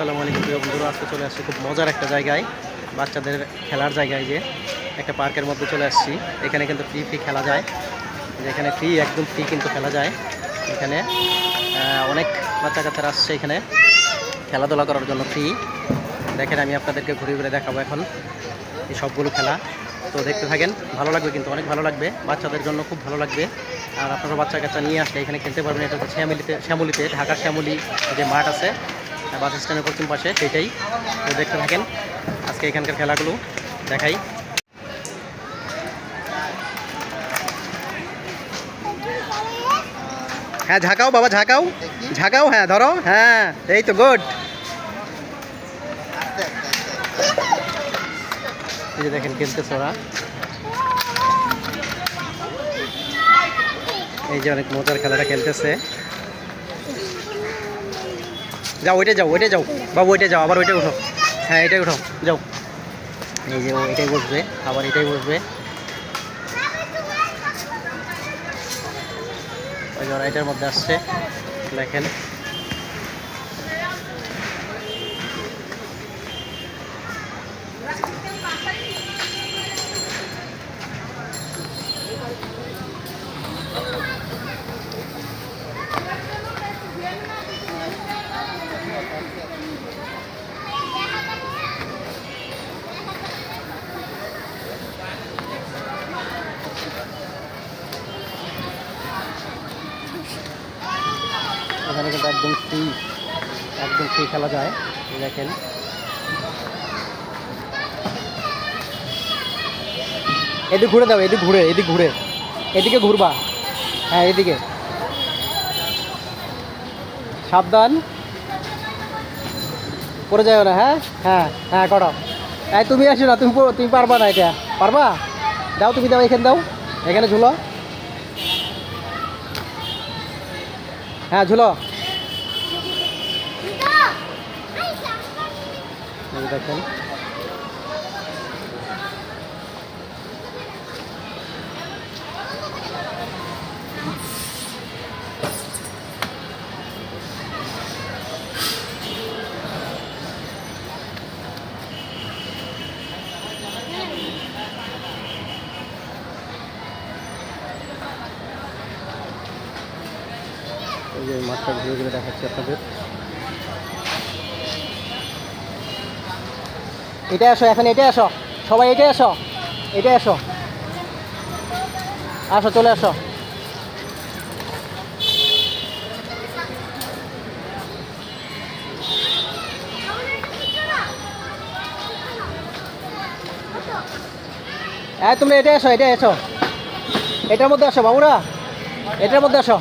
আসসালামু আলাইকুম প্রিয় বন্ধুরা, আজকে চলে আসছি খুব মজার একটা জায়গায়, বাচ্চাদের খেলার জায়গায় যে একটা পার্কের মধ্যে চলে আসছি। এখানে কিন্তু ফ্রি ফ্রি খেলা যায়। যেখানে ফ্রি একদম ফ্রি কিন্তু খেলা যায়। এখানে অনেক বাচ্চা কাচ্চারা আসছে এখানে খেলাধুলা করার জন্য ফ্রি দেখেন, আমি আপনাদেরকে ঘুরে ঘুরে দেখাবো এখন এই সবগুলো খেলা। তো দেখতে থাকেন, ভালো লাগবে কিন্তু, অনেক ভালো লাগবে। বাচ্চাদের জন্য খুব ভালো লাগবে। আর আপনারা বাচ্চা কাচ্চা নিয়ে আসলে এখানে খেলতে পারবেন। এটা হচ্ছে শ্যামলিতে শ্যামলিতে, ঢাকার শ্যামলি যে মাঠ আছে বাস স্ট্যান্ডের পশ্চিম পাশে সেটাই দেখতে থাকেন আজকে এখানকার খেলাগুলো, দেখাই। হ্যাঁ ঝাঁকাও বাবা, ঝাঁকাও। ঝাঁকাও হ্যাঁ ধরো হ্যাঁ এই তো, গুড। এই যে দেখেন, খেলতেছে ওরা। এই যে অনেক মজার খেলাটা খেলতেছে। যাও ওইটা যাও ওইটা যাও। বাবু ওইটা যাও, আবার ওইটাই উঠো হ্যাঁ এটাই উঠো যাও। এই যে এটাই বসবে, আবার এটাই বসবে। ওই যে ওরা এটার মধ্যে আসছে, দেখেন। এখানে কিন্তু একদম ফ্রি একদম ফ্রি খেলা যায়, দেখেন। এদিকে ঘুরে দাও, এদিকে ঘুরে এদিকে ঘুরে। এদিকে ঘুরবা। হ্যাঁ এদিকে। সাবধান। পড়ে যাও না হ্যাঁ? হ্যাঁ হ্যাঁ করো। এই, তুমি আসো না, তুমি তুমি পারবা না এটা। পারবা? দাও, তুমি দাও, এখানে দাও। এখানে ঝুলো। হ্যাঁ ঝুলো। দেখেন। এই যে মাঠটা ঘুরে ঘুরে দেখাচ্ছি আপনাদের। এটা আসো এখন এটা আসো সবাই এটাই আসো এটাই আসো আসো, চলে আসো। হ্যাঁ তুমি এটাই আসো এটাই আসো এটার মধ্যে আসো, বাবুরা। এটার মধ্যে আসো।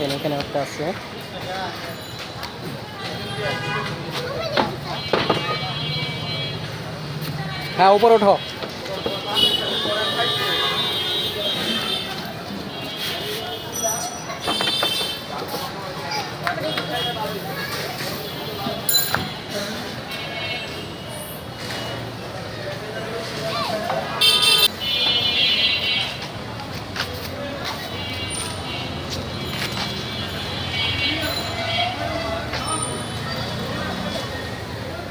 দেখেন এখানে একটা আছে। হ্যাঁ উপরে ওঠো।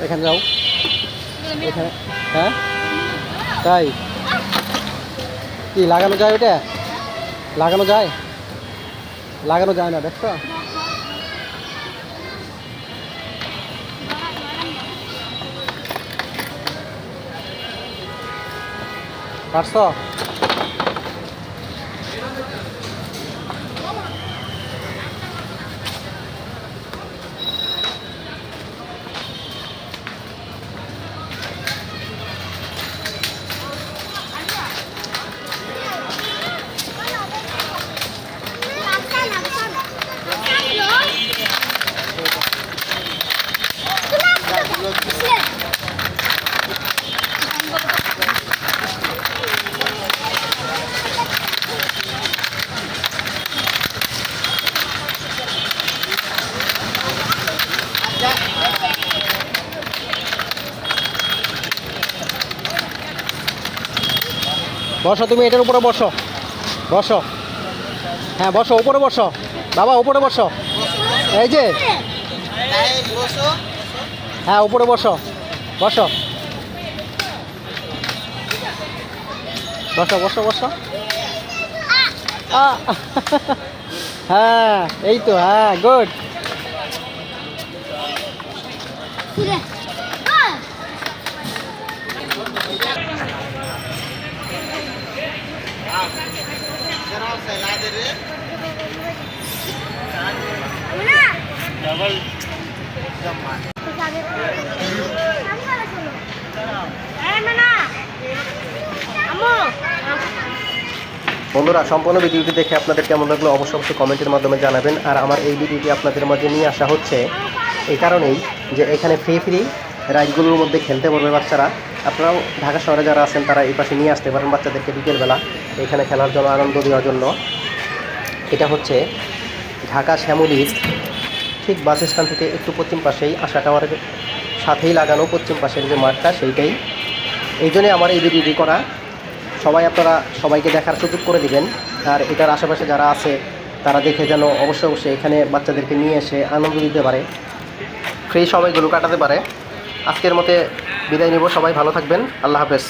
এখানে যাও। এখানে হ্যাঁ? তাই? কি, লাগানো যায় ওটা লাগানো যায়? লাগানো যায় না, দেখছ? পারছ বসো, তুমি এটার উপরে বসো। বসো। হ্যাঁ বসো, উপরে বসো। বাবা, উপরে বসো। এই যে। হ্যাঁ উপরে বসো। বসো। বসো বসো বসো। হ্যাঁ এই তো হ্যাঁ গুড। বন্ধুরা, সম্পূর্ণ ভিডিওটি দেখে আপনাদের কেমন লাগল অবশ্যই অবশ্যই কমেন্টের মাধ্যমে জানাবেন। আর আমার এই ভিডিওটি আপনাদের মাঝে নিয়ে আসা হচ্ছে এই কারণেই যে এখানে ফ্রি ফ্রি রাইডগুলোর মধ্যে খেলতে পারবে বাচ্চারা। আপনারাও ঢাকা শহরে যারা আছেন, তারা এই পাশে নিয়ে আসতে পারেন বাচ্চাদেরকে বিকেলবেলা এখানে খেলার জন্য আনন্দ দেওয়ার জন্য। এটা হচ্ছে ঢাকা শ্যামলির ঠিক বাস স্ট্যান্ড থেকে একটু পশ্চিম পাশেই আশা টাওয়ারের সাথেই লাগানো পশ্চিম পাশের যে মাঠটা, সেইটাই। এই জন্যে আমার এই ভিডিওটি করা। সবাই আপনারা সবাইকে দেখার সুযোগ করে দিবেন। আর এটার আশেপাশে যারা আছে, তারা দেখে যেন অবশ্যই অবশ্যই এখানে বাচ্চাদেরকে নিয়ে এসে আনন্দ দিতে পারে। ফ্রি সময়গুলো কাটাতে পারে। আজকের মতে বিদায় নেব সবাই ভালো থাকবেন আল্লাহ হাফেজ।